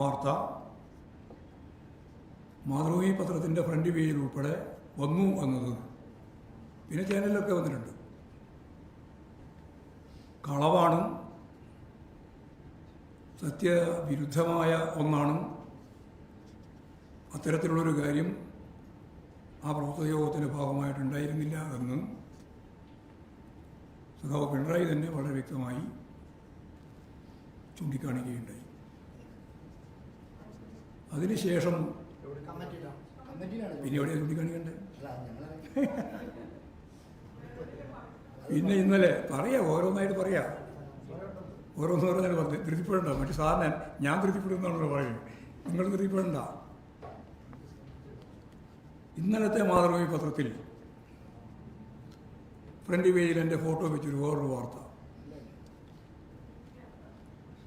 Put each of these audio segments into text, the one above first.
വാർത്ത. മാതൃഭൂമി പത്രത്തിന്റെ ഫ്രണ്ട് പേജിൽ ഉൾപ്പെടെ വന്നു എന്നത് പിന്നെ ചാനലിലൊക്കെ വന്നിട്ടുണ്ട്. കളവാണ്. സത്യവിരുദ്ധമായ ഒന്നാണ്. അത്തരത്തിലുള്ളൊരു കാര്യം ആ പ്രവർത്തക യോഗത്തിന്റെ ഭാഗമായിട്ടുണ്ടായിരുന്നില്ല എന്ന് സഖാവ് പിണറായി തന്നെ വളരെ വ്യക്തമായി ചൂണ്ടിക്കാണിക്കുകയുണ്ടായി. അതിനുശേഷം പിന്നെ എവിടെ ചൂണ്ടിക്കാണിക്കണ്ടേ പിന്നെ ഇന്നലെ പറയാ ഓരോന്നായിട്ട് പറയാ. ഓരോന്ന് പറഞ്ഞാൽ പറഞ്ഞു ധൃതിപ്പെടണ്ട. മറ്റു സാറിന് ഞാൻ ധൃതിപ്പെടുന്നാണല്ലോ പറയുന്നത്. നിങ്ങൾ ധൃതിപ്പെടണ്ട. ഇന്നലത്തെ മാതൃഭൂമി പത്രത്തിൽ ഫ്രണ്ട് പേജിൽ എന്റെ ഫോട്ടോ വെച്ചൊരു വേറൊരു വാർത്ത.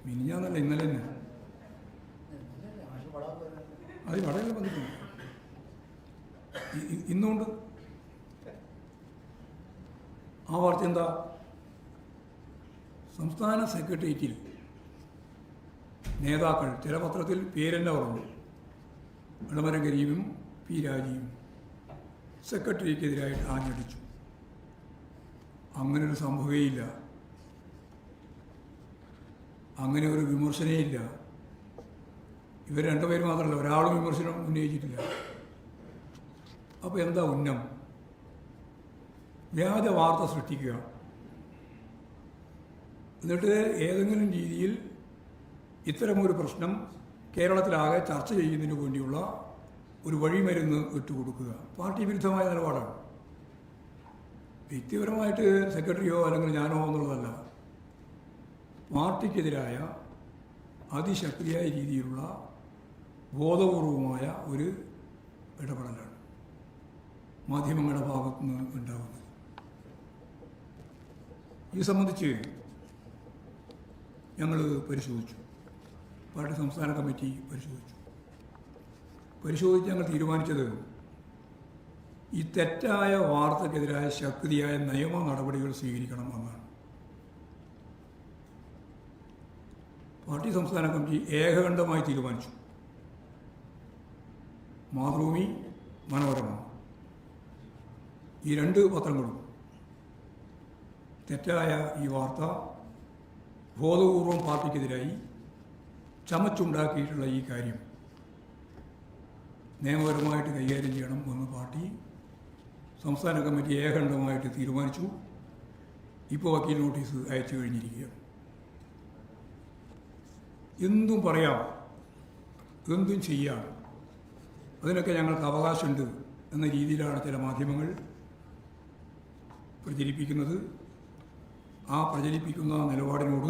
മിനിഞ്ഞാന്നല്ല ഇന്നലെ തന്നെ. അത് വളരെ വന്നിട്ടുണ്ട്. ഇന്നുകൊണ്ട് ആ വാർത്ത എന്താ? സംസ്ഥാന സെക്രട്ടേറിയറ്റിൽ നേതാക്കൾ ചില പത്രത്തിൽ പേരെന്നെ പറഞ്ഞു ഇളമരം പി രാജിയും സെക്രട്ടറിക്കെതിരായിട്ട് ആഞ്ഞടിച്ചു. അങ്ങനെ ഒരു സംഭവമേയില്ല അങ്ങനെ ഒരു വിമർശനേ ഇല്ല. ഇവർ രണ്ടുപേരും മാത്രമല്ല ഒരാളും വിമർശനം ഉന്നയിച്ചിട്ടില്ല. അപ്പോൾ എന്താ ഉന്നം? വ്യാജ വാർത്ത സൃഷ്ടിക്കുക. എന്നിട്ട് ഏതെങ്കിലും രീതിയിൽ ഇത്തരമൊരു പ്രശ്നം കേരളത്തിലാകെ ചർച്ച ചെയ്യുന്നതിന് വേണ്ടിയുള്ള ഒരു വഴിമരുന്ന് ഇട്ടുകൊടുക്കുക. പാർട്ടി വിരുദ്ധമായ നിലപാടാണ്. വ്യക്തിപരമായിട്ട് സെക്രട്ടറിയോ അല്ലെങ്കിൽ ഞാനോ എന്നുള്ളതല്ല. പാർട്ടിക്കെതിരായ അതിശക്തിയായ രീതിയിലുള്ള ബോധപൂർവമായ ഒരു ഇടപെടലാണ് മാധ്യമങ്ങളുടെ ഭാഗത്തു നിന്ന് ഉണ്ടാകുന്നത്. ഇത് സംബന്ധിച്ച് ഞങ്ങൾ പരിശോധിച്ചു. പാർട്ടി സംസ്ഥാന കമ്മിറ്റി പരിശോധിച്ചു. പരിശോധിച്ച് ഞങ്ങൾ തീരുമാനിച്ചത് ഈ തെറ്റായ വാർത്തക്കെതിരായ ശക്തിയായ നിയമ നടപടികൾ സ്വീകരിക്കണം എന്നാണ്. പാർട്ടി സംസ്ഥാന കമ്മിറ്റി ഏകകണ്ഠമായി തീരുമാനിച്ചു. മാതൃഭൂമി മനോരമ. ഈ രണ്ട് പത്രങ്ങളും തെറ്റായ ഈ വാർത്ത ബോധപൂർവം പാർട്ടിക്കെതിരായി ചമച്ചുണ്ടാക്കിയിട്ടുള്ള ഈ കാര്യം നിയമപരമായിട്ട് കൈകാര്യം ചെയ്യണം എന്ന് പാർട്ടി സംസ്ഥാന കമ്മിറ്റി ഏകണ്ഠമായിട്ട് തീരുമാനിച്ചു. ഇപ്പോൾ വക്കീൽ നോട്ടീസ് അയച്ചു കഴിഞ്ഞിരിക്കുകയാണ്. എന്തും പറയാം. എന്തും ചെയ്യാം. അതിനൊക്കെ ഞങ്ങൾക്ക് അവകാശമുണ്ട് എന്ന രീതിയിലാണ് ചില മാധ്യമങ്ങൾ പ്രചരിപ്പിക്കുന്നത്. ആ പ്രചരിപ്പിക്കുന്ന നിലപാടിനോട്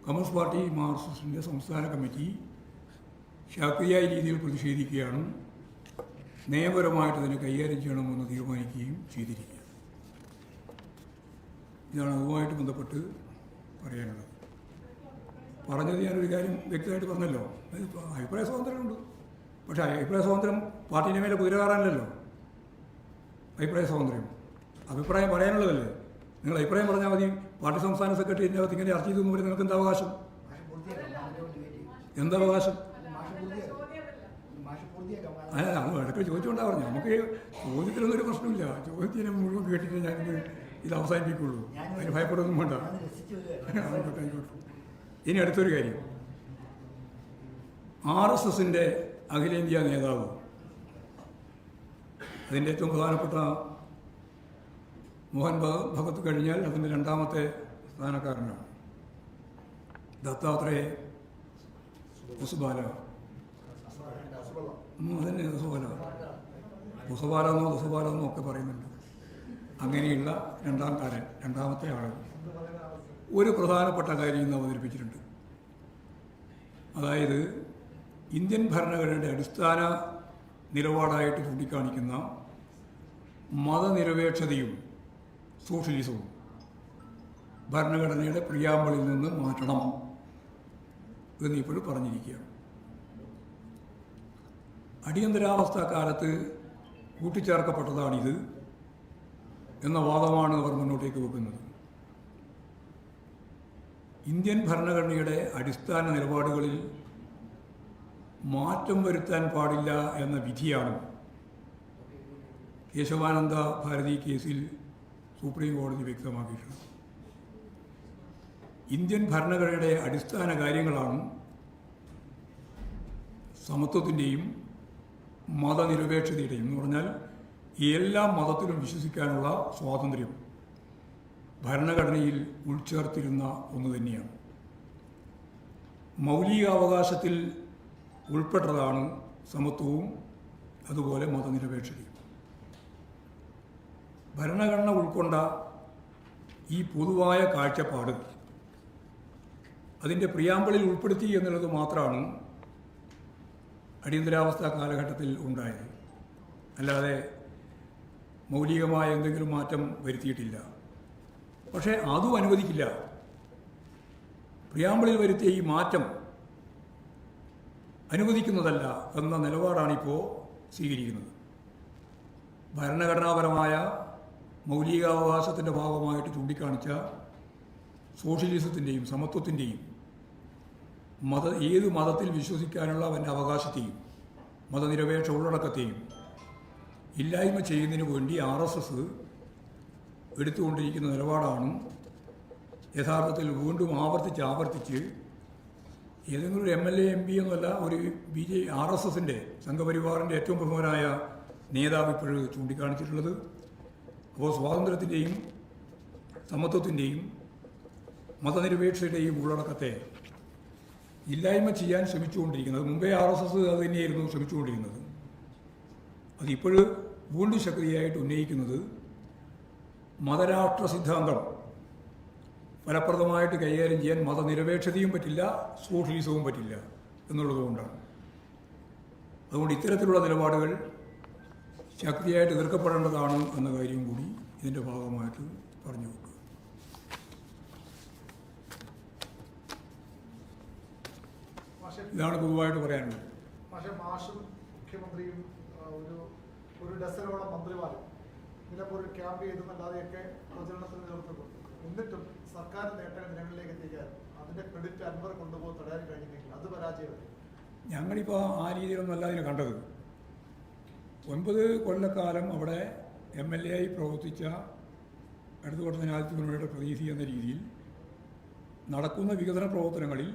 കമ്മ്യൂണിസ്റ്റ് പാർട്ടി മാർക്സിസ്റ്റിന്റെ സംസ്ഥാന കമ്മിറ്റി ശക്തിയായ രീതിയിൽ പ്രതിഷേധിക്കുകയാണ്. നിയമപരമായിട്ട് അതിനെ കൈകാര്യം ചെയ്യണമെന്ന് തീരുമാനിക്കുകയും ചെയ്തിരിക്കുക ഇതാണ് അതുമായിട്ട് ബന്ധപ്പെട്ട് പറയാനുള്ളത്. പറഞ്ഞത് ഞാനൊരു കാര്യം വ്യക്തമായിട്ട് പറഞ്ഞല്ലോ. അഭിപ്രായ സ്വാതന്ത്ര്യമുണ്ട്. പക്ഷേ അഭിപ്രായ സ്വാതന്ത്ര്യം പാർട്ടീന്റെ മേലെ കുതിര കയറാനല്ലോ അഭിപ്രായ സ്വാതന്ത്ര്യം. അഭിപ്രായം പറയാനുള്ളതല്ലേ. നിങ്ങൾ അഭിപ്രായം പറഞ്ഞാൽ മതി. പാർട്ടി സംസ്ഥാന സെക്രട്ടറിന്റെ അകത്ത് ഇങ്ങനെ ചർച്ച ചെയ്തു നിങ്ങൾക്ക് എന്താ അവകാശം? എന്താ അവകാശം? അല്ല അത് ഇടയ്ക്ക് ചോദിച്ചുകൊണ്ടാണ് പറഞ്ഞു നമുക്ക് ചോദ്യത്തിലൊന്നും ഒരു പ്രശ്നമില്ല. ചോദ്യത്തിനെ മുഴുവൻ കേട്ടിട്ട് ഞാൻ ഇത് അവസാനിപ്പിക്കുള്ളൂ. അതിന് ഭയപ്പെടുകയൊന്നും വേണ്ട. ആയിക്കോട്ടെ ആയിക്കോട്ടെ. ഇനി അടുത്തൊരു കാര്യം. ആർ എസ് എസിന്റെ അഖിലേന്ത്യാ നേതാവ് അതിന്റെ ഏറ്റവും പ്രധാനപ്പെട്ട മോഹൻ ഭഗത് കഴിഞ്ഞാൽ അതിന്റെ രണ്ടാമത്തെ സ്ഥാനക്കാരനാണ് ദത്താത്രേയ ഉസുബാല അതിന്റെ എന്നോ ഉസുബാല എന്നോ ഒക്കെ പറയുന്നുണ്ട്. അങ്ങനെയുള്ള രണ്ടാംകാരൻ രണ്ടാമത്തെ ആൾ ഒരു പ്രധാനപ്പെട്ട കാര്യം ഇന്ന് അവതരിപ്പിച്ചിട്ടുണ്ട്. അതായത് ഇന്ത്യൻ ഭരണഘടനയുടെ അടിസ്ഥാന നിലപാടായിട്ട് ചൂണ്ടിക്കാണിക്കുന്ന മതനിരപേക്ഷതയും സോഷ്യലിസവും ഭരണഘടനയുടെ പ്രിയാമ്പിളിൽ നിന്ന് മാറ്റണം എന്ന് ഇപ്പോഴും പറഞ്ഞിരിക്കുകയാണ്. അടിയന്തരാവസ്ഥ കാലത്ത് കൂട്ടിച്ചേർക്കപ്പെട്ടതാണിത് എന്ന വാദമാണ് അവർ മുന്നോട്ടേക്ക് വെക്കുന്നത്. ഇന്ത്യൻ ഭരണഘടനയുടെ അടിസ്ഥാന നിലപാടുകളിൽ മാറ്റം വരുത്താൻ പാടില്ല എന്ന വിധിയാണ് കേശവാനന്ദ ഭാരതി കേസിൽ സുപ്രീം കോടതി വ്യക്തമാക്കിയിട്ടുള്ളത്. ഇന്ത്യൻ ഭരണഘടനയുടെ അടിസ്ഥാന കാര്യങ്ങളാണ് സമത്വത്തിന്റെയും മതനിരപേക്ഷതയുടെയും എന്ന് പറഞ്ഞാൽ എല്ലാ മതത്തിലും വിശ്വസിക്കാനുള്ള സ്വാതന്ത്ര്യം. ഭരണഘടനയിൽ ഉൾച്ചേർത്തിരുന്ന ഒന്ന് തന്നെയാണ്. മൗലികാവകാശത്തിൽ ഉൾപ്പെട്ടതാണ് സമത്വവും അതുപോലെ മതനിരപേക്ഷതയും. ഭരണഘടന ഉൾക്കൊണ്ട ഈ പൊതുവായ കാഴ്ചപ്പാട് അതിന്റെ പ്രിയാമ്പിളിൽ ഉൾപ്പെടുത്തി എന്നുള്ളത് മാത്രമാണ് അടിയന്തരാവസ്ഥ കാലഘട്ടത്തിൽ ഉണ്ടായത്. അല്ലാതെ മൗലികമായ എന്തെങ്കിലും മാറ്റം വരുത്തിയിട്ടില്ല. പക്ഷേ അതും അനുവദിക്കില്ല. പ്രിയാമ്പിളിൽ വരുത്തിയ ഈ മാറ്റം അനുവദിക്കുന്നതല്ല എന്ന നിലപാടാണിപ്പോൾ സ്വീകരിക്കുന്നത്. ഭരണഘടനാപരമായ മൗലികാവകാശത്തിന്റെ ഭാഗമായിട്ട് ചൂണ്ടിക്കാണിച്ച സോഷ്യലിസത്തിന്റെയും സമത്വത്തിന്റെയും മത ഏത് മതത്തിൽ വിശ്വസിക്കാനുള്ള അവന്റെ അവകാശത്തെയും മതനിരപേക്ഷ ഉള്ളടക്കത്തെയും ഇല്ലായ്മ ചെയ്യുന്നതിന് വേണ്ടി ആർ എസ് എസ് എടുത്തുകൊണ്ടിരിക്കുന്ന നിലപാടാണ് യഥാർത്ഥത്തിൽ വീണ്ടും ആവർത്തിച്ച് ആവർത്തിച്ച് ഏതെങ്കിലും ഒരു M L A M P എന്നല്ല ഒരു ബി ജെ ആർ എസ് എസിന്റെ സംഘപരിവാറിന്റെ ഏറ്റവും പ്രമുഖനായ നേതാവ് ഇപ്പോഴും ചൂണ്ടിക്കാണിച്ചിട്ടുള്ളത്. അപ്പോൾ സ്വാതന്ത്ര്യത്തിന്റെയും സമത്വത്തിന്റെയും മതനിരപേക്ഷതയുടെയും ഉള്ളടക്കത്തെ ഇല്ലായ്മ ചെയ്യാൻ ശ്രമിച്ചുകൊണ്ടിരിക്കുന്നത് മുമ്പേ ആർ എസ് എസ് അത് തന്നെയായിരുന്നു ശ്രമിച്ചുകൊണ്ടിരുന്നത്. അതിപ്പോഴും വീണ്ടും ശക്തിയായിട്ട് ഉന്നയിക്കുന്നത് മതരാഷ്ട്ര സിദ്ധാന്തം. ഫലപ്രദമായിട്ട് കൈകാര്യം ചെയ്യാൻ മതനിരപേക്ഷതയും പറ്റില്ല സോഷ്യലിസവും പറ്റില്ല എന്നുള്ളതുകൊണ്ടാണ് അതുകൊണ്ട് ഇത്തരത്തിലുള്ള നിലപാടുകൾ ശക്തിയായിട്ട് എതിർക്കപ്പെടേണ്ടതാണ് എന്ന കാര്യം കൂടി ഇതിന്റെ ഭാഗമായിട്ട് പറഞ്ഞു വെക്കുക. മാഷെ ഇതാണ് പൊതുവായിട്ട് പറയാനുള്ളത്. പക്ഷേ മാഷും മുഖ്യമന്ത്രിയും ഒരു ഒരു ഡസനോളം മന്ത്രിമാരും നിലമ്പൂർ ഒരു ക്യാമ്പ് ചെയ്തെന്നല്ലാതെയൊക്കെ പ്രചരണത്തിന് നേതൃത്വം കൊടുത്തു. എന്നിട്ടും സർക്കാർ നേട്ടങ്ങൾ ജനങ്ങളിലേക്ക് എത്തിക്കാൻ അതിന്റെ ക്രെഡിറ്റ് അൻവർ കൊണ്ടുപോകാൻ തടയാൻ കഴിഞ്ഞില്ലെങ്കിൽ അത് പരാജയമല്ലേ ഞങ്ങളിപ്പോൾ ആ രീതിയിലൊന്നും അല്ല അതിനെ കണ്ടത്. ഒൻപത് കൊല്ലക്കാലം അവിടെ എം എൽ എ ആയി പ്രവർത്തിച്ച ഇടതുപക്ഷ ജനാധിപത്യ മുന്നണിയുടെ പ്രതിനിധി എന്ന രീതിയിൽ നടക്കുന്ന വികസന പ്രവർത്തനങ്ങളിൽ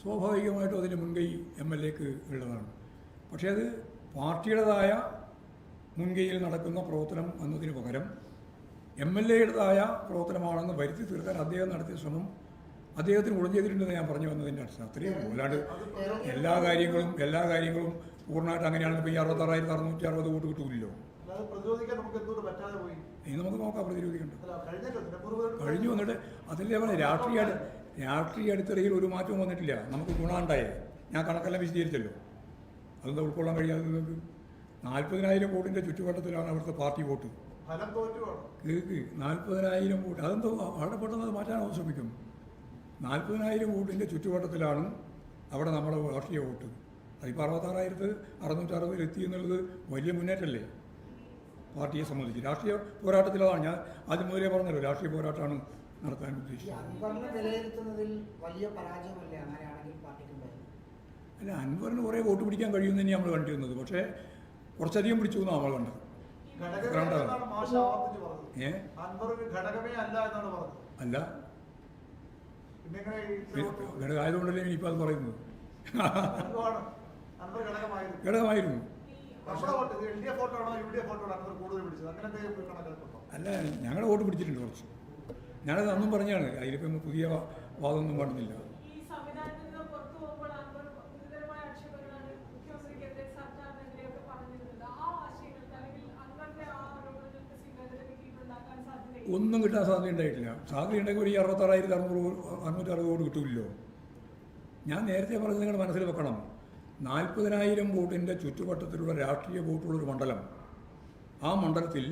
സ്വാഭാവികമായിട്ടും അതിന്റെ മുൻകൈ എം എൽ എക്ക് ഉള്ളതാണ്. പക്ഷേ അത് പാർട്ടിയുടേതായ മുൻകൈയിൽ നടക്കുന്ന പ്രവർത്തനം എന്നതിന് പകരം എം എൽ എയുടേതായ പ്രവർത്തനമാണെന്ന് വരുത്തി തീർക്കാൻ അദ്ദേഹം നടത്തിയ ശ്രമം അദ്ദേഹത്തിന് ഉടഞ്ഞെതിരുണ്ടെന്ന് ഞാൻ പറഞ്ഞു വന്നതിന്റെ അടിസ്ഥാനത്തിൽ അല്ലാണ്ട് എല്ലാ കാര്യങ്ങളും എല്ലാ കാര്യങ്ങളും പൂർണമായിട്ട് അങ്ങനെയാണ് ഇപ്പോൾ ഈ അറുപത്താറായിരത്തി അറുന്നൂറ്റി അറുപത് വോട്ട് പോയി ഇനി നമുക്ക് നോക്കാം പ്രതിരോധിക്കേണ്ടത് കഴിഞ്ഞു വന്നിട്ട് അതിന്റെ പറഞ്ഞ രാഷ്ട്രീയ രാഷ്ട്രീയ അടിത്തറയിൽ ഒരു മാറ്റവും വന്നിട്ടില്ല. നമുക്ക് ഗുണമുണ്ടായേ. ഞാൻ കണക്കെല്ലാം വിശദീകരിച്ചല്ലോ. അതെന്താ ഉൾക്കൊള്ളാൻ കഴിയാതെ നിങ്ങൾക്ക്? നാൽപ്പതിനായിരം വോട്ടിന്റെ ചുറ്റുവട്ടത്തിലാണ് അവിടുത്തെ പാർട്ടി വോട്ട്. കേക്ക് നാൽപ്പതിനായിരം വോട്ട്. അതെന്തോ അവിടെ പെട്ടെന്ന് അത് മാറ്റാൻ അവർ ശ്രമിക്കും. നാൽപ്പതിനായിരം വോട്ടിന്റെ ചുറ്റുവട്ടത്തിലാണ് അവിടെ നമ്മുടെ രാഷ്ട്രീയ വോട്ട്. അതിപ്പോൾ അറുപത്താറായിരത്ത് അറുന്നൂറ്ററുപതിൽ എത്തി എന്നുള്ളത് വലിയ മുന്നേറ്റമല്ലേ പാർട്ടിയെ സംബന്ധിച്ച്. രാഷ്ട്രീയ പോരാട്ടത്തിലാണ് ഞാൻ ആദ്യം മുതലേ പറഞ്ഞല്ലോ രാഷ്ട്രീയ പോരാട്ടമാണ് നടത്താൻ ഉദ്ദേശിച്ചത്. അല്ല അൻവറിന് കുറേ വോട്ട് പിടിക്കാൻ കഴിയുമെന്ന് തന്നെ നമ്മൾ കണ്ടിരുന്നത്. പക്ഷേ കുറച്ചധികം പിടിച്ചു എന്നാണ് നമ്മൾ കണ്ടത് ഏ? അല്ല ഘടകമായതുകൊണ്ടല്ലേ ഇനിയിപ്പോൾ അത് പറയുന്നത്? അൻവർ ഘടകമായിരുന്നു. അല്ല ഞങ്ങളുടെ വോട്ട് പിടിച്ചിട്ടുണ്ട് കുറച്ച്. ഞാനത് അന്നും പറഞ്ഞാണ് അതിലിപ്പം പുതിയ വാദമൊന്നും കാണുന്നില്ല ഒന്നും കിട്ടാൻ സാധ്യത ഉണ്ടായിട്ടില്ല. സാധ്യത ഉണ്ടെങ്കിൽ ഒരു അറുപത്താറായിരത്തി അറുന്നൂറ് അറുന്നൂറ്റി അറുപത് വോട്ട് കിട്ടില്ലല്ലോ ഞാൻ നേരത്തെ പറഞ്ഞത് നിങ്ങൾ മനസ്സിൽ വെക്കണം. നാൽപ്പതിനായിരം വോട്ടിന്റെ ചുറ്റുവട്ടത്തിലുള്ള രാഷ്ട്രീയ വോട്ടുള്ളൊരു മണ്ഡലം. ആ മണ്ഡലത്തിൽ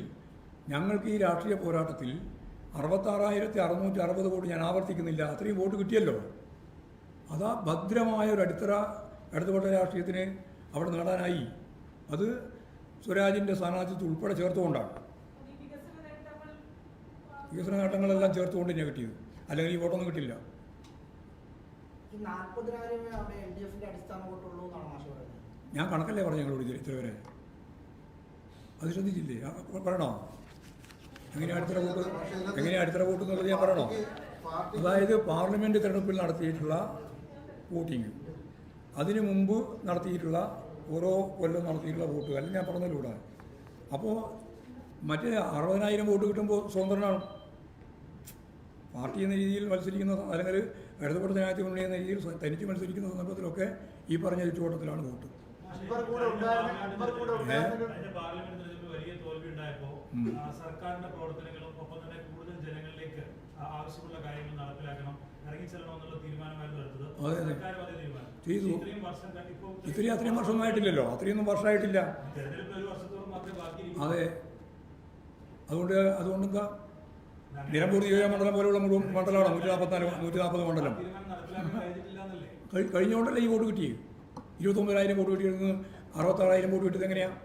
ഞങ്ങൾക്ക് ഈ രാഷ്ട്രീയ പോരാട്ടത്തിൽ അറുപത്താറായിരത്തി അറുന്നൂറ്റി അറുപത് വോട്ട് ഞാൻ ആവർത്തിക്കുന്നില്ല. അത്രയും വോട്ട് കിട്ടിയല്ലോ. അതാ ഭദ്രമായ ഒരു അടിത്തറ ഇടതുപക്ഷ രാഷ്ട്രീയത്തിന് അവിടെ നേടാനായി. അത് സ്വരാജിന്റെ സ്ഥാനാർത്ഥിത്വം ഉൾപ്പെടെ ചേർത്തുകൊണ്ടാണ് അത് ഈ വികസന നേട്ടങ്ങൾ ആ, വികസന നേട്ടങ്ങളെല്ലാം ചേർത്തുകൊണ്ട് നെഗറ്റീവ് കിട്ടിയത്. അല്ലെങ്കിൽ ഈ വോട്ടൊന്നും കിട്ടില്ല. ഞാൻ കണക്കല്ലേ പറഞ്ഞു ഞങ്ങളോട് വിളിച്ചത് ഇത്ര വരെ അത് ശ്രദ്ധിച്ചില്ലേ? പറയണോ? എങ്ങനെയാണ് അടുത്ത വോട്ട്? എങ്ങനെയാണ് അടുത്ത വോട്ട് എന്നുള്ളത് ഞാൻ പറയണോ? അതായത് പാർലമെന്റ് തിരഞ്ഞെടുപ്പിൽ നടത്തിയിട്ടുള്ള വോട്ടിങ് അതിനു മുമ്പ് നടത്തിയിട്ടുള്ള ഓരോ കൊല്ലം നടത്തിയിട്ടുള്ള വോട്ടുകൾ. അല്ലെങ്കിൽ ഞാൻ പറഞ്ഞല്ലോ ഇവിടെ. അപ്പോൾ മറ്റേ അറുപതിനായിരം വോട്ട് കിട്ടുമ്പോൾ സ്വതന്ത്രനാണ്? പാർട്ടി എന്ന രീതിയിൽ മത്സരിക്കുന്ന അല്ലെങ്കിൽ ഇടതുപക്ഷ ജനാധിപത്യ മുന്നണി എന്ന രീതിയിൽ തനിച്ച് മത്സരിക്കുന്ന സന്ദർഭത്തിലൊക്കെ ഈ പറഞ്ഞ ചുറ്റുവട്ടത്തിലാണ് വോട്ട്. സർക്കാരിന്റെ പ്രവർത്തനങ്ങളും ഒപ്പം തന്നെ കൂടുതൽ ജനങ്ങളിലേക്ക് ആവശ്യമുള്ള കാര്യങ്ങൾ നടപ്പിലാക്കണം ചെയ്തു. ഇത്രയും അത്രയും വർഷമൊന്നും ആയിട്ടില്ലല്ലോ അത്രയൊന്നും വർഷമായിട്ടില്ല. തെരഞ്ഞെടുപ്പ് ഒരു വർഷത്തോളം മാത്രമേ ബാക്കി അതെ. അതുകൊണ്ട് അതുകൊണ്ട് എന്താ നിലമ്പൂർ മണ്ഡലം പോലെയുള്ള മുഴുവൻ മണ്ഡലമാണ് നൂറ്റി നാൽപ്പത്തിനാല് നൂറ്റി നാൽപ്പത് മണ്ഡലം. കഴിഞ്ഞുകൊണ്ടല്ലേ ഈ വോട്ട് കിട്ടിയത് ഇരുപത്തൊമ്പതിനായിരം വോട്ട് കിട്ടിയത് അറുപത്താറായിരം വോട്ട് കിട്ടിയത് എങ്ങനെയാണ്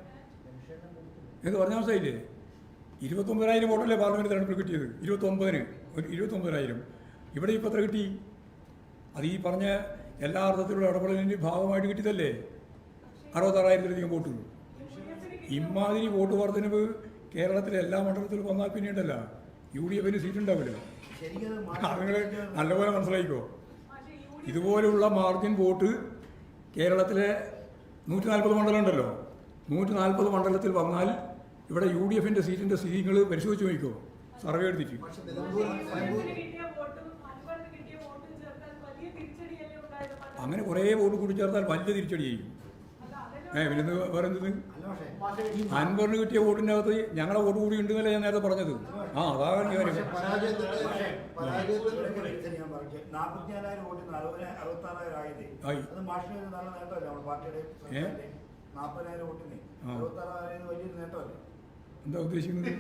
എന്ന് പറഞ്ഞ മനസ്സിലായില്ലേ? ഇരുപത്തൊമ്പതിനായിരം വോട്ടല്ലേ പാർലമെന്റ് തെരഞ്ഞെടുപ്പിൽ കിട്ടിയത്? ഇരുപത്തൊമ്പതിന്. ഒരു ഇരുപത്തൊമ്പതിനായിരം. ഇവിടെ ഇപ്പോൾ എത്ര കിട്ടി? അത് ഈ പറഞ്ഞ എല്ലാ അർത്ഥത്തിലുള്ള ഇടപെടലിന്റെ ഭാഗമായിട്ട് കിട്ടിയതല്ലേ? അറുപത്താറായിരത്തിലധികം വോട്ടുകൾ ഇമാതിരി വോട്ട് വർധനവ് കേരളത്തിലെ എല്ലാ മണ്ഡലത്തിലും വന്നാൽ പിന്നീടല്ല. യു ഡി എഫിന് സീറ്റ് ഉണ്ടാവില്ലല്ലോ നിങ്ങൾ നല്ലപോലെ മനസ്സിലാക്കിക്കോ ഇതുപോലെയുള്ള ഇതുപോലുള്ള മാർജിൻ വോട്ട് കേരളത്തിലെ നൂറ്റി നാൽപ്പത് മണ്ഡലം ഉണ്ടല്ലോ. നൂറ്റി നാൽപ്പത് മണ്ഡലത്തിൽ വന്നാൽ ഇവിടെ യു ഡി എഫിന്റെ സീറ്റിന്റെ നിങ്ങൾ പരിശോധിച്ച് നോക്കിക്കോ. സർവേ എടുത്തിട്ട്. അങ്ങനെ കുറേ വോട്ട് കൂടി ചേർത്താൽ വലിയ തിരിച്ചടി ചെയ്യും. ഏ പിന്നെ എന്ത് അൻപറിന് കിട്ടിയ വോട്ടിന്റെ അകത്ത് ഞങ്ങളെ വോട്ട് കൂടി ഉണ്ടെന്നല്ലേ ഞാൻ നേരത്തെ പറഞ്ഞത്. ആ അതാണ് കാര്യം. ഏ? നാൽപ്പതിനായിരം വോട്ടിന് ആ. അറുപത്താറായിരം വലിയൊരു നേട്ടമല്ലേ? എന്താ ഉദ്ദേശിക്കുന്നത്?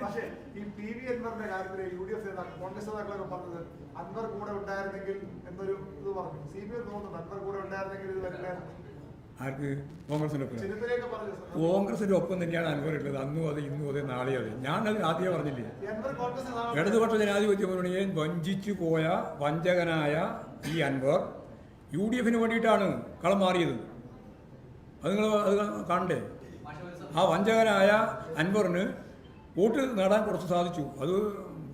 പക്ഷേ ഈ പി വി അൻവറിന്റെ കാര്യത്തിൽ യു ഡി എഫ് നേതാക്കൾ കോൺഗ്രസ് നേതാക്കളൊക്കെ പറഞ്ഞത് അൻവർ കൂടെ ഉണ്ടായിരുന്നെങ്കിൽ എന്നൊരു ഇത് പറഞ്ഞു. സി പി എം തോന്നുന്നു അൻവർ കൂടെ ഉണ്ടായിരുന്നെങ്കിൽ ഇത് വരില്ലായിരുന്നു ആർക്ക്? കോൺഗ്രസിന്റെ ഒപ്പം. കോൺഗ്രസിന്റെ ഒപ്പം തന്നെയാണ് അൻവർ ഉള്ളത്. അന്നും അത് ഇന്നും അതെ നാളെ അതെ. ഞാൻ അത് ആദ്യമേ പറഞ്ഞില്ലേ? ഇടതുപക്ഷ ജനാധിപത്യ മുന്നണിയെ വഞ്ചിച്ചു പോയ വഞ്ചകനായ ഈ അൻവർ യു ഡി എഫിന് വേണ്ടിയിട്ടാണ് കളം മാറിയത്. അത് നിങ്ങൾ അത് കാണണ്ടേ? ആ വഞ്ചകനായ അൻവറിന് വോട്ട് നേടാൻ കുറച്ച് സാധിച്ചു. അത്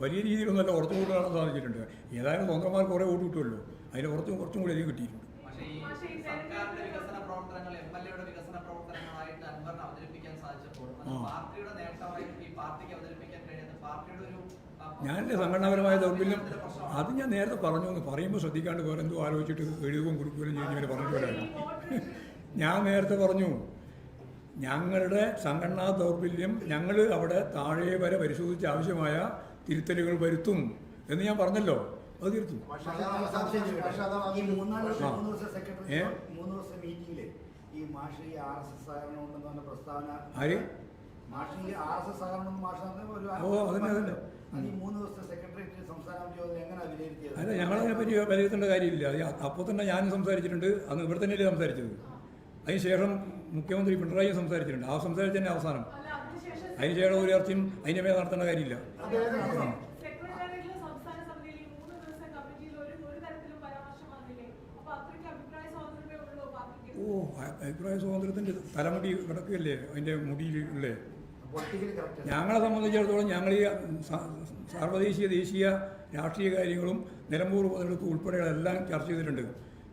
വലിയ രീതിയിലൊന്നുമല്ല കുറച്ചും കൂടി നേടാൻ സാധിച്ചിട്ടുണ്ട്. ഏതായാലും സ്വന്തന്മാർക്ക് കുറേ വോട്ട് കിട്ടുമല്ലോ. അതിന് കുറച്ചും കുറച്ചും കൂടി അധികം കിട്ടിയിട്ടുണ്ട്. ഞാൻ എന്റെ ഞാനെന്റെ സംഘടനാപരമായ ദൗർബല്യം അത് ഞാൻ നേരത്തെ പറഞ്ഞു എന്ന് പറയുമ്പോൾ ശ്രദ്ധിക്കാണ്ട് വേറെ എന്തോ ആലോചിച്ചിട്ട് എഴുതുകയും കുറിക്കുകയും ചെയ്യുന്നവരെ പറഞ്ഞു വരാം ഞാൻ നേരത്തെ പറഞ്ഞു ഞങ്ങളുടെ സംഘടനാ ദൗർബല്യം ഞങ്ങൾ അവിടെ താഴെ വരെ പരിശോധിച്ച് ആവശ്യമായ തിരുത്തലുകൾ വരുത്തും എന്ന് ഞാൻ പറഞ്ഞല്ലോ. അത് തിരുത്തും ആര്? ഓ, അതന്നെ, അതന്നെ. അല്ല ഞങ്ങളതിനെ പറ്റി വിലയിരുത്തേണ്ട കാര്യമില്ല. അത് അപ്പോൾ തന്നെ ഞാനും സംസാരിച്ചിട്ടുണ്ട്. അന്ന് ഇവിടെ തന്നെയല്ലേ സംസാരിച്ചത്? അതിന് ശേഷം മുഖ്യമന്ത്രി പിണറായി സംസാരിച്ചിട്ടുണ്ട്. ആ സംസാരിച്ചതിന്റെ അവസാനം. അല്ല, അതിനുശേഷം ശേഷം ഒരു ചർച്ചയും അതിന്റെ മേൽ നടത്തേണ്ട കാര്യമില്ല. ഓ അഭിപ്രായ സ്വാതന്ത്ര്യത്തിന്റെ തലമുടി കിടക്കുകയല്ലേ? അതിന്റെ കറക്റ്റ് ഞങ്ങളെ സംബന്ധിച്ചിടത്തോളം ഞങ്ങൾ ഈ സാർവദേശീയ ദേശീയ രാഷ്ട്രീയ കാര്യങ്ങളും നിലമ്പൂർ ഉപതെടുപ്പ് ഉൾപ്പെടെയുള്ള എല്ലാം ചർച്ച ചെയ്തിട്ടുണ്ട്.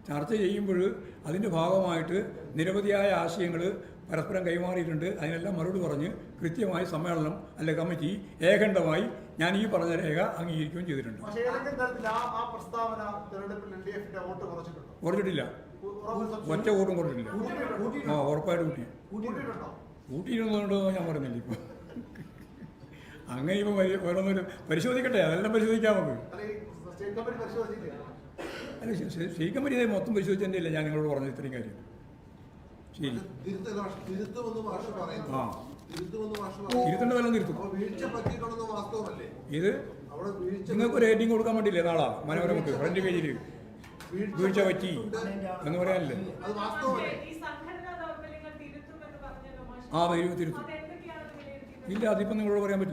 ചർച്ച ചെയ്യുമ്പോൾ അതിന്റെ ഭാഗമായിട്ട് നിരവധിയായ ആശയങ്ങൾ പരസ്പരം കൈമാറിയിട്ടുണ്ട്. അതിനെല്ലാം മറുപടി പറഞ്ഞ് കൃത്യമായി സമ്മേളനം അല്ലെ കമ്മിറ്റി ഏകണ്ഠമായി ഞാൻ ഈ പറഞ്ഞ രേഖ അംഗീകരിക്കുകയും ചെയ്തിട്ടുണ്ട്. കുറച്ചിട്ടില്ല. ഒറ്റ വോട്ടും കുറച്ചിട്ടില്ല. ആ ഉറപ്പായിട്ട് കൂട്ടി. കൂട്ടിയിരുന്നുണ്ടോ ഞാൻ പറഞ്ഞില്ല ഇപ്പോൾ അങ്ങനെ ഇപ്പോൾ ഓരോന്നും പരിശോധിക്കട്ടെ അതെല്ലാം പരിശോധിക്കാം നമുക്ക്. ശരിക്കും പറ്റിയത് മൊത്തം പരിശോധിച്ചതിന്റെ അല്ല ഞാൻ നിങ്ങളോട് പറഞ്ഞ ഇത്രയും കാര്യം? ശരി. ആ. ഇരുത്തേണ്ടതെല്ലാം തിരുത്തും. വീഴ്ച പറ്റിയിട്ടുണ്ടെന്ന് വാസ്തവമല്ലേ? ഇത് നിങ്ങൾക്ക് ഒരു റേറ്റിംഗ് കൊടുക്കാൻ വേണ്ടിയില്ലേ നാളാ? മനോരമക്ക് ഫ്രണ്ട് പേജിൽ വീഴ്ച പറ്റി. എന്ന് പറയാനല്ലേ? അത് വാസ്തവമല്ലേ? ഈ സംഘടനാ ദൗർബല്യങ്ങൾ തിരുത്തുമെന്ന് പറഞ്ഞല്ലോ മാഷ്. ആ വരും തിരുത്തും. ഇല്ല അതിപ്പം നിങ്ങളോട് പറയാൻ പറ്റില്ല.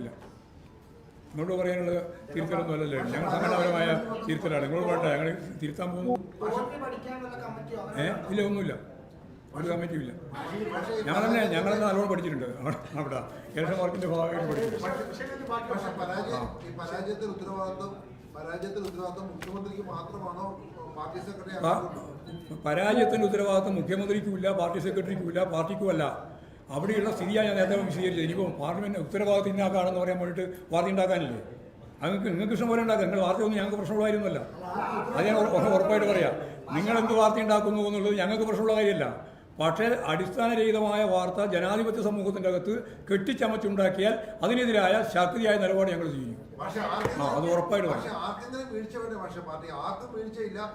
നിങ്ങളോട് പറയാനുള്ള തിരുത്തലൊന്നും അല്ലല്ലോ ഞങ്ങൾ സംഘടനാപരമായ തിരുത്തലാണ്. നിങ്ങളോട് വേണ്ട ഞങ്ങൾ തിരുത്താൻ പോകുന്നു. ഏഹ് ഏ? ഇല്ല ഒന്നുമില്ല. ഒരു കമ്മിറ്റിയും ഇല്ല. ഞങ്ങൾ തന്നെ ഞങ്ങൾ തന്നെ നല്ലോണം പഠിച്ചിട്ടുണ്ട്. അവിടെ ഏഷ്യൻ വർക്കിന്റെ ഭാഗമായിട്ട് പഠിച്ചിട്ടുണ്ട്. പരാജയത്തിന്റെ ഉത്തരവാദിത്വം മുഖ്യമന്ത്രിക്കും ഇല്ല മുഖ്യമന്ത്രിക്ക് മാത്രമാണോ പാർട്ടി സെക്രട്ടറിക്കും ഇല്ല പാർട്ടിക്കും അല്ല പാർട്ടിക്കുമല്ല. അവിടെയുള്ള സ്ഥിതിയാണ് ഞാൻ നേരത്തെ വിശദീകരിച്ചത് ഇനിയിപ്പോൾ പാർലമെന്റ് ഉത്തരവാദിത്തം ഇന്നാക്കാണെന്ന് പറയാൻ വേണ്ടിയിട്ട് വാർത്ത ഉണ്ടാക്കാനില്ലേ നിങ്ങൾക്ക് നിങ്ങൾക്ക് ഇഷ്ടം പോലെ ഉണ്ടാക്കാം നിങ്ങൾ വാർത്തയൊന്നും ഞങ്ങൾക്ക് പ്രശ്നമുള്ളതായിരുന്നല്ല അത് ഞാൻ ഉറ- ഉറ- ഉറപ്പായിട്ട് പറയാം. നിങ്ങൾ എന്ത് വാർത്ത ഉണ്ടാക്കുന്നു എന്നുള്ളത് ഞങ്ങൾക്ക് പ്രശ്നമുള്ള കാര്യമല്ല. പക്ഷേ അടിസ്ഥാനരഹിതമായ വാർത്ത ജനാധിപത്യ സമൂഹത്തിന്റെ അകത്ത് കെട്ടിച്ചമച്ചുണ്ടാക്കിയാൽ അതിനെതിരായ ശക്തിയായ നിലപാട് ഞങ്ങൾ ചെയ്യും അത് ഉറപ്പായിട്ട്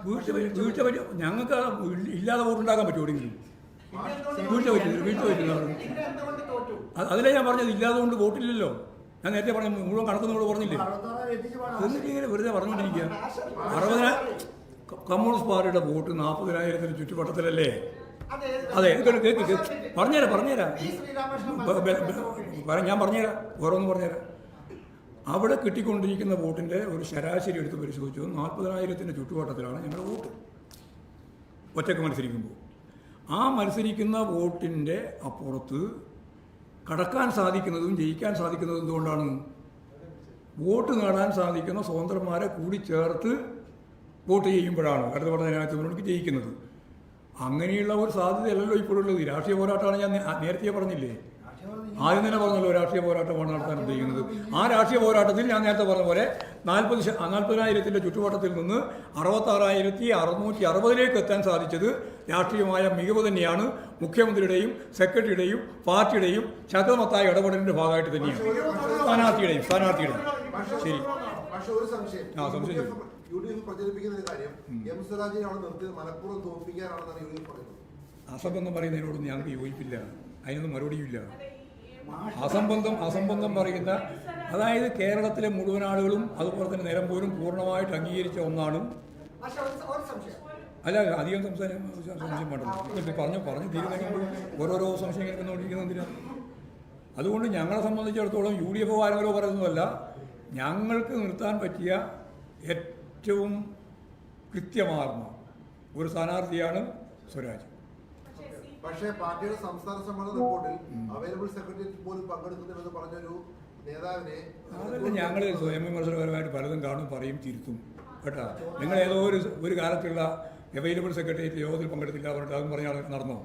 വീഴ്ച വീഴ്ച ഞങ്ങൾക്ക് ഇല്ലാതെ വോട്ടുണ്ടാക്കാൻ പറ്റുമോ അതിലേ ഞാൻ പറഞ്ഞത് ഇല്ലാതെ കൊണ്ട് വോട്ടില്ലല്ലോ. ഞാൻ നേരത്തെ പറഞ്ഞു മുഴുവൻ കണക്കൊന്നും കൂടെ പറഞ്ഞില്ലേ? എന്നിട്ട് ഇങ്ങനെ വെറുതെ പറഞ്ഞുകൊണ്ടിരിക്കുക അറുപതിനായിരം കമ്മ്യൂണിസ്റ്റ് പാർട്ടിയുടെ വോട്ട് നാൽപ്പതിനായിരത്തിന് ചുറ്റുവട്ടത്തിലല്ലേ? അതെ കേൾക്ക് പറഞ്ഞുതരാം പറഞ്ഞുതരാം. ഞാൻ പറഞ്ഞുതരാം. ഓരോന്ന് പറഞ്ഞുതരാം. അവിടെ കിട്ടിക്കൊണ്ടിരിക്കുന്ന വോട്ടിന്റെ ഒരു ശരാശരി എടുത്ത് പരിശോധിച്ചു. നാൽപ്പതിനായിരത്തിന്റെ ചുറ്റുവട്ടത്തിലാണ് ഞങ്ങളുടെ വോട്ട്. ഒറ്റയ്ക്ക് മത്സരിക്കുമ്പോൾ. ആ മത്സരിക്കുന്ന വോട്ടിന്റെ അപ്പുറത്ത് കടക്കാൻ സാധിക്കുന്നതും ജയിക്കാൻ സാധിക്കുന്നതും എന്തുകൊണ്ടാണ്? വോട്ട് നേടാൻ സാധിക്കുന്ന സ്വതന്ത്രന്മാരെ കൂടി ചേർത്ത് വോട്ട് ചെയ്യുമ്പോഴാണ്. അടുത്ത പറഞ്ഞ ജനാധിപത്യത്തിനോട് ജയിക്കുന്നത്. അങ്ങനെയുള്ള ഒരു സാധ്യതയല്ലല്ലോ ഇപ്പോഴുള്ളത്. രാഷ്ട്രീയ പോരാട്ടമാണ് ഞാൻ നേരത്തെ പറഞ്ഞില്ലേ? ആദ്യം തന്നെ പറഞ്ഞല്ലോ രാഷ്ട്രീയ പോരാട്ടമാണ് നടത്താൻ ഉദ്ദേശിക്കുന്നത്. ആ രാഷ്ട്രീയ പോരാട്ടത്തിൽ ഞാൻ നേരത്തെ പറഞ്ഞ പോലെ നാൽപ്പത് നാൽപ്പതിനായിരത്തിന്റെ ചുറ്റുവട്ടത്തിൽ നിന്ന് അറുപത്താറായിരത്തി അറുന്നൂറ്റി അറുപതിലേക്ക് എത്താൻ സാധിച്ചത് രാഷ്ട്രീയമായ മികവ് തന്നെയാണ്. മുഖ്യമന്ത്രിയുടെയും സെക്രട്ടറിയുടെയും പാർട്ടിയുടെയും ശക്തമത്തായ ഇടപെടലിന്റെ ഭാഗമായിട്ട് തന്നെയാണ്. സ്ഥാനാർത്ഥിയുടെയും സ്ഥാനാർത്ഥിയുടെയും. ശരി. ആ, സംശയം. U D F U D F പ്രചരിപ്പിക്കുന്ന ഒരു കാര്യം എം സ്വരാജിനെ അവിടെ നിർത്തിയത് മലപ്പുറം തോൽപ്പിക്കാനാണെന്നാണ് യു ഡി എഫ് പറയുന്നത് അസംബന്ധം പറയുന്നതിനോടൊന്നും ഞങ്ങൾക്ക് യോജിപ്പില്ല. അതിനൊന്നും മറുപടിയുമില്ല. അതെ, ഈ, ഈ അസംബന്ധം അസംബന്ധം പറയുന്ന അതായത് കേരളത്തിലെ മുഴുവൻ ആളുകളും അതുപോലെ തന്നെ നിലമ്പൂരും പൂർണമായിട്ട് അംഗീകരിച്ച ഒന്നാണ്. അല്ല അധികം സംസാരം സംശയം ഇത് പറഞ്ഞു പറഞ്ഞു തീരുമാനിക്കുമ്പോൾ ഓരോരോ സംശയം കേൾക്കുന്നുകൊണ്ടിരിക്കുന്നത് എന്തിനാ? അതുകൊണ്ട് ഞങ്ങളെ സംബന്ധിച്ചിടത്തോളം യു ഡി എഫ് ആരോ പറയുന്നതല്ല ഞങ്ങൾക്ക് നിർത്താൻ പറ്റിയ ഏറ്റവും കൃത്യമാർന്ന ഒരു സ്ഥാനാർത്ഥിയാണ് സ്വരാജ്. പക്ഷേ പാർട്ടിയുടെ സംസ്ഥാന സമ്മേളന റിപ്പോർട്ടിൽ അവൈലബിൾ സെക്രട്ടേറിയറ്റ് പോലും പങ്കെടുക്കുന്നില്ലെന്ന് പറഞ്ഞൊരു നേതാവിനെ ഞങ്ങൾ സ്വയം വിമർശനപരമായിട്ട് പലതും കാണും പറയും തിരുത്തും. കേട്ടോ? നിങ്ങൾ ഏതോ ഒരു ഒരു കാലത്തുള്ള അവൈലബിൾ സെക്രട്ടേറിയറ്റ് യോഗത്തിൽ പങ്കെടുത്തില്ല പറഞ്ഞിട്ട് അതും പറഞ്ഞ നടന്നോ?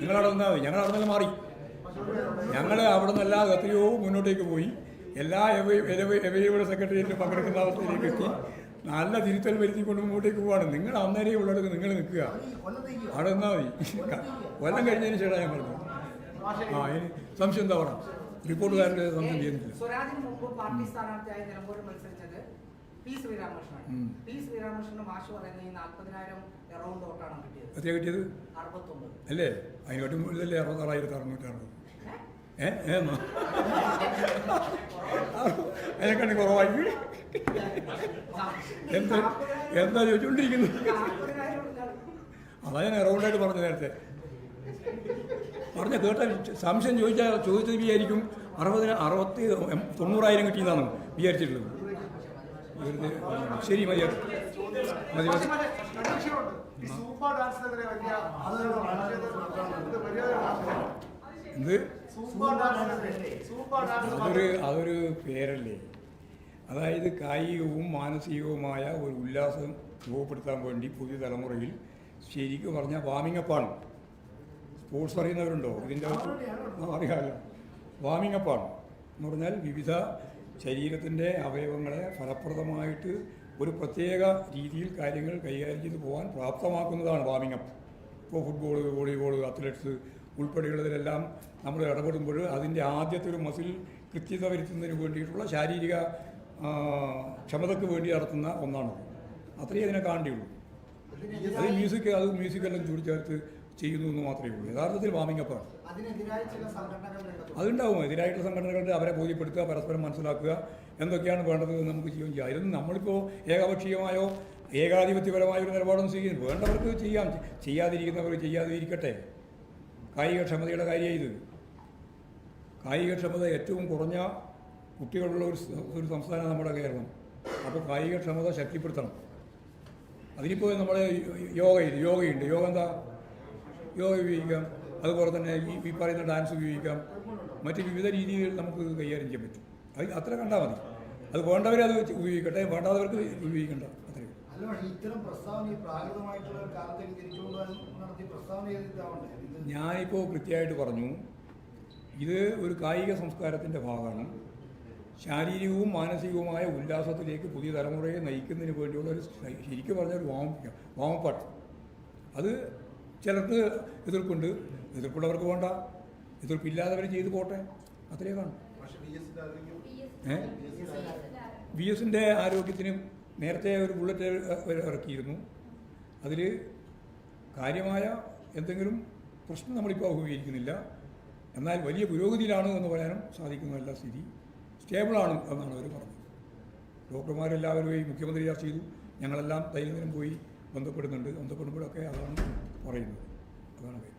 നിങ്ങളവിടെ നിന്നാൽ മതി. ഞങ്ങൾ അവിടെ നിന്ന് മാറി. ഞങ്ങൾ അവിടെ നിന്നല്ലാതെ എത്രയോ മുന്നോട്ടേക്ക് പോയി. എല്ലാ അവൈലബിൾ സെക്രട്ടേറിയറ്റിലും പങ്കെടുക്കുന്ന അവസ്ഥയിലേക്ക് എത്തി. നല്ല തിരുത്തൽ വരുത്തിക്കൊണ്ട് മുമ്പോട്ടേക്ക് പോവാണ്. നിങ്ങൾ അന്നേരേ ഉള്ളിടത്ത് നിങ്ങൾ നിൽക്കുക. അവിടെ നിന്നാൽ മതി. കൊല്ലം കഴിഞ്ഞതിന് ശേഷം ഞാൻ പറഞ്ഞു. ആ ഇനി സംശയം എന്താ പറയാം റിപ്പോർട്ടുകാരുടെ സംശയം ചെയ്യുന്നില്ല സ്വരാജിന് മുമ്പ് പാർട്ടി സ്ഥാനാർത്ഥിയായി നിലമ്പൂരിൽ മത്സരിച്ചത് പി ശ്രീരാമകൃഷ്ണനാണ്. ഉം. പി ശ്രീരാമകൃഷ്ണന് മാഷ് പറയുന്ന ഈ നാൽപ്പതിനായിരം എറൗണ്ട് വോട്ടാണ് കിട്ടിയത്. എത്രയാ കിട്ടിയത്? അറുപത്തൊമ്പത്. അല്ലേ? അതിനൊട്ടും അറുപത്താറായിരത്തി അറുന്നൂറ്റി അറുപത്? അതിനെക്കാണ്ടി കുറവായി എന്താ എന്താ ചോദിച്ചുകൊണ്ടിരിക്കുന്നത്. അതാ ഞാൻ റൗണ്ടായിട്ട് പറഞ്ഞു നേരത്തെ. പറഞ്ഞ കേട്ട സംശയം ചോദിച്ചാൽ ചോദിച്ചത് വിചാരിക്കും അറുപതിന് അറുപത്തി തൊണ്ണൂറായിരം കിട്ടിയെന്നാണ് വിചാരിച്ചിട്ടുള്ളത് ശരി മതി. എന്ത്? അതൊരു അതൊരു പേരല്ലേ? അതായത് കായികവും മാനസികവുമായ ഒരു ഉല്ലാസം രൂപപ്പെടുത്താൻ വേണ്ടി പുതിയ തലമുറയിൽ ശരിക്കും പറഞ്ഞാൽ വാമിംഗ് അപ്പാണ് സ്പോർട്സ് അറിയുന്നവരുണ്ടോ ഇതിന്റെ അറിയാമല്ലോ വാമിംഗ് അപ്പാണ് എന്ന് പറഞ്ഞാൽ വിവിധ ശരീരത്തിന്റെ അവയവങ്ങളെ ഫലപ്രദമായിട്ട് ഒരു പ്രത്യേക രീതിയിൽ കാര്യങ്ങൾ കൈകാര്യം ചെയ്ത് പോകാൻ പ്രാപ്തമാക്കുന്നതാണ് വാമിംഗ് അപ്പ്. ഇപ്പോൾ ഫുട്ബോൾ വോളിബോൾ അത്ലറ്റ്സ് ഉൾപ്പെടെയുള്ളതിലെല്ലാം നമ്മൾ ഇടപെടുമ്പോൾ അതിന്റെ ആദ്യത്തെ ഒരു മസിൽ കൃത്യത വരുത്തുന്നതിന് വേണ്ടിയിട്ടുള്ള ശാരീരിക ക്ഷമതയ്ക്ക് വേണ്ടി നടത്തുന്ന ഒന്നാണ് അത്രയേ അതിനെ കാണേണ്ടിയുള്ളൂ അത് മ്യൂസിക് അത് മ്യൂസിക്കെല്ലാം ചൂടി ചേർത്ത് ചെയ്യുന്നു എന്ന് മാത്രമേ ഉള്ളൂ. യഥാർത്ഥത്തിൽ വാമിംഗ് അപ്പാണ്. അതുണ്ടാവും. എതിരായിട്ടുള്ള സംഘടനകളുടെ അവരെ ബോധ്യപ്പെടുത്തുക പരസ്പരം മനസ്സിലാക്കുക എന്തൊക്കെയാണ് വേണ്ടത് എന്ന് നമുക്ക് ചെയ്യുകയും ചെയ്യാം. അതിലൊന്നും നമ്മളിപ്പോൾ ഏകപക്ഷീയമായോ ഏകാധിപത്യപരമായ ഒരു നിലപാടൊന്നും സ്വീകരിക്കും വേണ്ടവർക്ക് ചെയ്യാം. ചെയ്യാതിരിക്കുന്നവർ ചെയ്യാതിരിക്കട്ടെ. കായികക്ഷമതയുടെ കാര്യം ഇത്. കായികക്ഷമത ഏറ്റവും കുറഞ്ഞ കുട്ടികളുള്ള ഒരു ഒരു സംസ്ഥാനം നമ്മുടെ കേരളം. അപ്പോൾ കായികക്ഷമത ശക്തിപ്പെടുത്തണം. അതിനിപ്പോൾ നമ്മുടെ യോഗയിൽ യോഗയുണ്ട്. യോഗ എന്താ? യോഗ ഉപയോഗിക്കാം. അതുപോലെ തന്നെ ഈ പറയുന്ന ഡാൻസ് ഉപയോഗിക്കാം. മറ്റ് വിവിധ രീതിയിൽ നമുക്ക് കൈകാര്യം ചെയ്യാൻ പറ്റും. അത് അത്ര കണ്ടാൽ മതി. അത് വേണ്ടവരത് ഉപയോഗിക്കട്ടെ. വേണ്ടാത്തവർക്ക് ഉപയോഗിക്കണ്ട. ഞാനിപ്പോൾ കൃത്യമായിട്ട് പറഞ്ഞു ഇത് ഒരു കായിക സംസ്കാരത്തിന്റെ ഭാഗമാണ്. ശാരീരികവും മാനസികവുമായ ഉല്ലാസത്തിലേക്ക് പുതിയ തലമുറയെ നയിക്കുന്നതിന് വേണ്ടിയുള്ള ഒരു ശരിക്കും പറഞ്ഞ ഒരു വാമ വാമപ്പാട്ട്. അത് ചിലർക്ക് എതിർപ്പുണ്ട് എതിർപ്പുള്ളവർക്ക് വേണ്ട എതിർപ്പില്ലാത്തവർ ചെയ്തു പോട്ടെ അത്രയേ കാണും. ഏ? വി എസിന്റെ ആരോഗ്യത്തിന് നേരത്തെ ഒരു ബുള്ളറ്റ് ഇറക്കിയിരുന്നു. അതിൽ കാര്യമായ എന്തെങ്കിലും പ്രശ്നം നമ്മളിപ്പോൾ അഭിമുഖീകരിക്കുന്നില്ല. എന്നാൽ വലിയ പുരോഗതിയിലാണ് എന്ന് പറയാനും സാധിക്കുന്നതല്ല സ്ഥിതി. സ്റ്റേബിളാണ് എന്നാണ് അവർ പറഞ്ഞത്. ഡോക്ടർമാരെല്ലാവരുമായി മുഖ്യമന്ത്രി ചർച്ച ചെയ്തു. ഞങ്ങളെല്ലാം ദൈനംദിനം പോയി ബന്ധപ്പെടുന്നുണ്ട്. ബന്ധപ്പെടുമ്പോഴൊക്കെ അതാണ് പറയുന്നത്. അതാണ് കാര്യം.